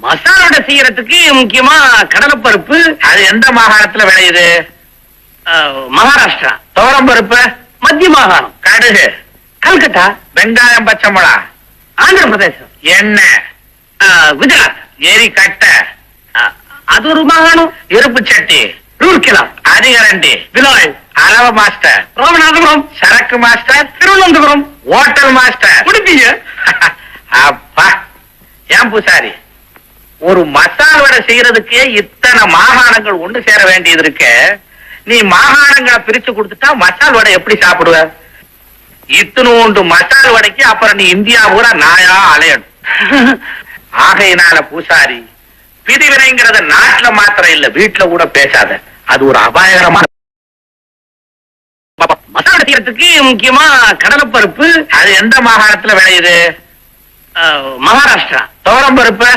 மசாலோட செய்யறதுக்கு முக்கியமா கடலைப்பருப்பு. அது எந்த மாகாணத்துல விளையுது? மகாராஷ்டிரா. துவரம் பருப்பு? மத்திய மாகாணம். கடுகு. கல்கத்தா. வெங்காயம் பச்சை மிளகா. ஆந்திர பிரதேசம் அஹ், குஜராத். எரி கட்டை அது ஒரு மாகாணம். இருப்பு சட்டி. ரூர்கேலா அதிகரண்டி. விலாய் அரவ மாஸ்டர். ராமநாதபுரம். சரக்கு மாஸ்டர். திருவனந்தபுரம். Hotel master. உடுப்பிய அப்பா. ஏன் பூசாரி? ஒரு மசால் வடை செய்யறதுக்கே இத்தனை மாகாணங்கள் ஒண்ணு சேர வேண்டியது இருக்கு. நீ மாகாணங்களை பிரிச்சு கொடுத்துட்டா மசால் வடை எப்படி சாப்பிடுவ? இத்தனோண்டு மசால் வடைக்கு அப்புறம் நீ இந்தியா பூரா நாயா அலையணும். ஆகையினால பூசாரி பிரிவினைங்கிறத நாட்டுல மாத்திரம் இல்ல வீட்டுல கூட பேசாத. அது ஒரு அபாயகரமான மசாலா செய்யறதுக்கு முக்கியமா கடலைப்பருப்பு. அது எந்த மாகாணத்துல விளையுது? மகாராஷ்டிரா. துவரம் பருப்பு